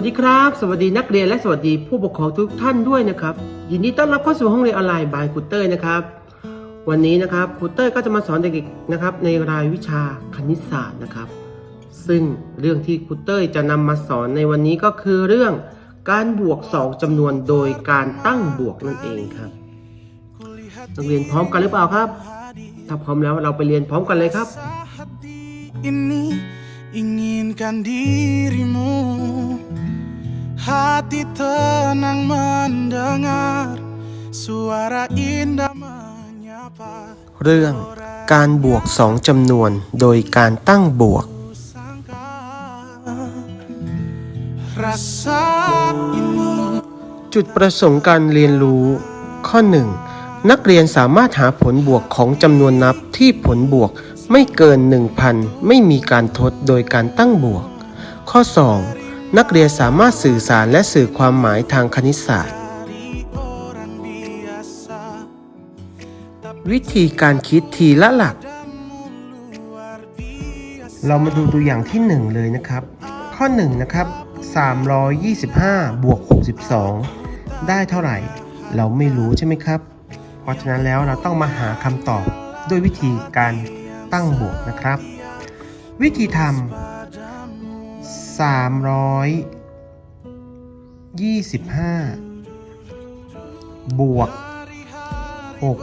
วัสดีครับ สวัสดีนักเรียนและสวัสดีผู้ปกครองทุกท่านด้วยนะครับ ยินดีต้อนรับเข้าสู่ห้องเรียนออนไลน์บายครูเตอร์นะครับ วันนี้นะครับครูเตอร์ก็จะมาสอนเด็กๆนะครับ ในรายวิชาคณิตศาสตร์นะครับ ซึ่งเรื่องที่ครูเตอร์จะนำมาสอนในวันนี้ก็คือเรื่องการบวกสองจำนวนโดยการตั้งบวกนั่นเองครับนักเรียนพร้อมกันหรือเปล่าครับ ถ้าพร้อมแล้วเราไปเรียนพร้อมกันเลยครับ inginkan dirimu Hati tenang mendengar Suara indah menyapa เรื่องการบวกสองจำนวนโดยการตั้งบวก Sangka Rasa ini จุดประสงค์การเรียนรู้ ข้อ 1. นักเรียนสามารถหาผลบวกของจำนวนนับที่ผลบวกไม่เกิน 1,000 ไม่มีการทดโดยการตั้งบวก ข้อ 2. นักเรียนสามารถสื่อสารและสื่อความหมายทางคณิตศาสตร์ วิธีการคิดทีละหลัก เรามาดูตัวอย่างที่ 1 เลยนะครับ ข้อ 1 นะครับ 325 บวก 62 ได้เท่าไหร่ เราไม่รู้ใช่ไหมครับ เพราะฉะนั้นแล้วเราต้องมาหาคำตอบด้วยวิธีการตั้งบวกนะครับ วิธีทำ 325บวก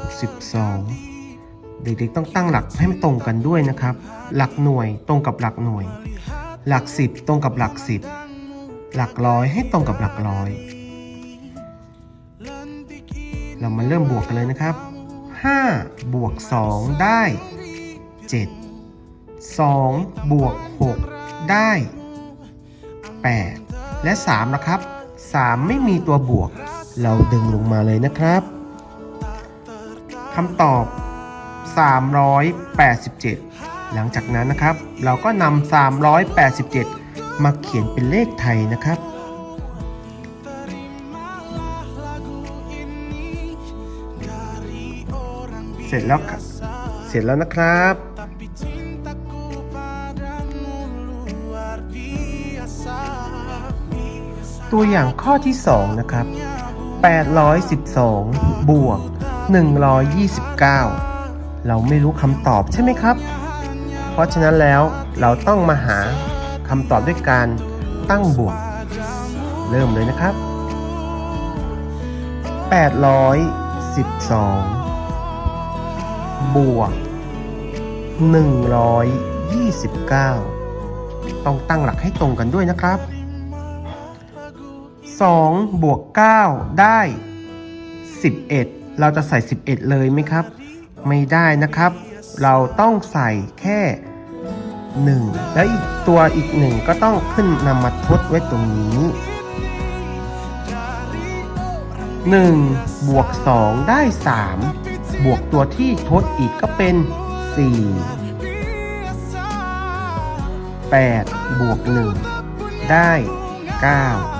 62เด็กๆต้องตั้งหลักให้มันตรงกันด้วยนะครับ หลักหน่วยตรงกับหลักหน่วย หลักสิบตรงกับหลักสิบหลักร้อยให้ตรงกับหลักร้อย เรามาเริ่มบวกกันเลยนะครับ 5 บวก 2 ได้ 7 2 บวก 6 ได้ 8 และ 3 นะครับ 3 ไม่มีตัวบวก เราดึงลงมาเลยนะครับคำตอบ 387 หลังจากนั้นนะครับ เราก็นำ387 มาเขียนเป็นเลขไทยนะครับเสร็จแล้วครับเสร็จแล้วนะครับ ตัวอย่างข้อที่ 2 นะครับ 812 บวก 129 เราไม่รู้คำตอบใช่ไหมครับ เพราะฉะนั้นแล้วเราต้องมาหาคำตอบด้วยการตั้งบวก เริ่มเลยนะครับ 812 บวก 129 ต้องตั้งหลักให้ตรงกันด้วยนะครับ 2 บวก 9 ได้ 11 เราจะใส่ 11 เลยไหมครับ ไม่ได้นะครับ เราต้องใส่แค่ 1 แล้วอีกตัวอีก 1 ก็ต้องขึ้นนำมาทดไว้ตรงนี้ 1 บวก 2 ได้ 3 บวกตัวที่ทดอีกก็เป็น 4 8 บวก 1 ได้ 9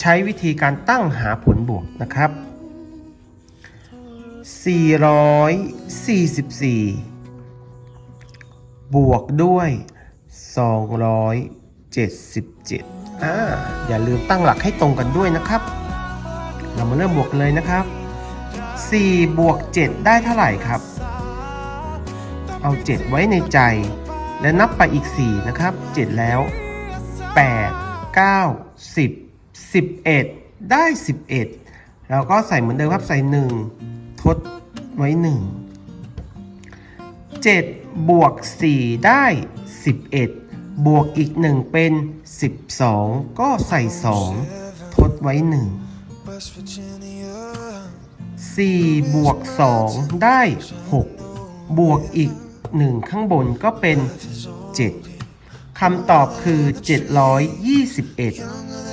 ใช้วิธีการตั้งหาผลบวกนะครับ 444 บวกด้วย 277อ่าอย่าลืมตั้งหลักให้ตรงกันด้วยนะครับ เรามาเริ่มบวกเลยนะครับ 4 บวก 7 ได้เท่าไหร่ครับ เอา 7 ไว้ในใจ และนับไปอีก 4 นะครับ 7 แล้ว 8 9 10 11 ได้ 11 เราก็ใส่เหมือนเดิมครับใส่ 1 ทดไว้ 1 7 บวก 4 ได้ 11 บวกอีก 1 เป็น 12 ก็ใส่ 2 ทดไว้ 1 4 บวก 2 ได้ 6 บวกอีก 1 ข้างบนก็เป็น 7คำตอบคือ 721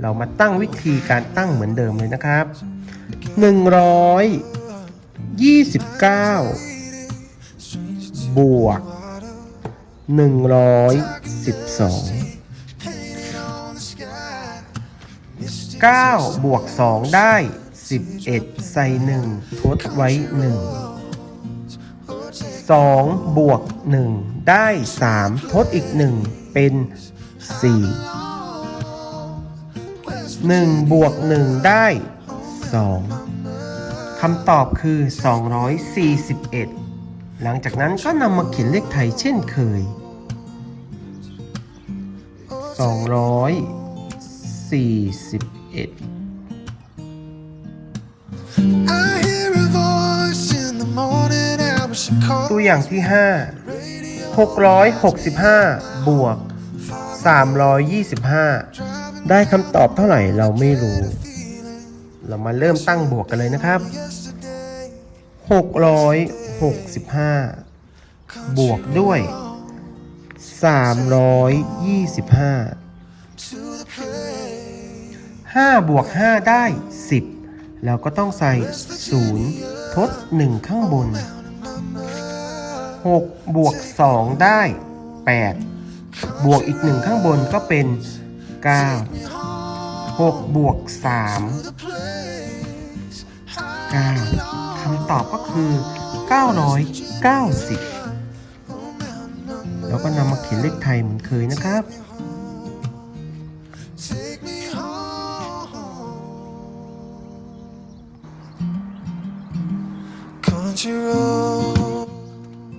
เรามาตั้งวิธีการตั้งเหมือนเดิมเลยนะครับ 129 บวก 112 9 บวก 2 ได้ 11 ใส่ 1 ทดไว้ 1 2 บวก 1 ได้ 3 ทดอีก 1 เป็น 4 1บวก1 ได้ 2คำตอบคือ 241 หลังจากนั้นก็นำมาเขียนเลขไทยเช่นเคย 241 I hear a voice in the morning. I wish I called ตัวอย่างที่ 5 665 บวก 325 ได้คำตอบเท่าไหร่เราไม่รู้ เรามาเริ่มตั้งบวกกันเลยนะครับ 665 บวกด้วย 325 5 บวก 5 ได้ 10 เราก็ต้องใส่ 0 ทด 1 ข้างบน 6 บวก 2 ได้ 8 บวกอีก 1 ข้างบนก็เป็น 9 6บวก3 9คำตอบก็คือ 990 แล้วก็นำมาเขียนเลขไทยเหมือนเคยนะครับ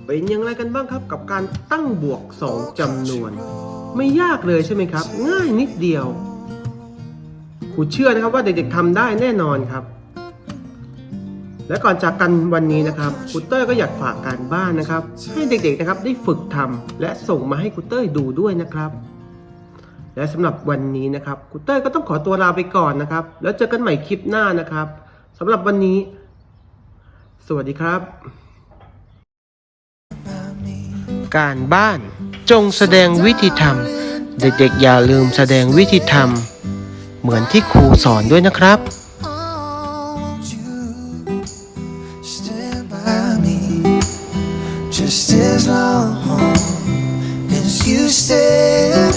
เป็นอย่างไรกันบ้างครับกับการตั้งบวก 2จำนวน ไม่ยากเลยใช่ไหมครับ ง่ายนิดเดียวครูเชื่อนะครับว่าเด็กๆทำได้แน่นอนครับ และก่อนจากกันวันนี้นะครับครูเต้ยก็อยากฝากการบ้านนะครับ ให้เด็กๆนะครับได้ฝึกทำและส่งมาให้ครูเต้ยดูด้วยนะครับ และสำหรับวันนี้นะครับครูเต้ยก็ต้องขอตัวลาไปก่อนนะครับ แล้วเจอกันใหม่คลิปหน้านะครับสำหรับวันนี้ สวัสดีครับ การบ้าน จงแสดงวิธีทำเด็กๆอย่าลืมแสดงวิธีทำเหมือนที่ครูสอนด้วยนะครับ just as long as you stay?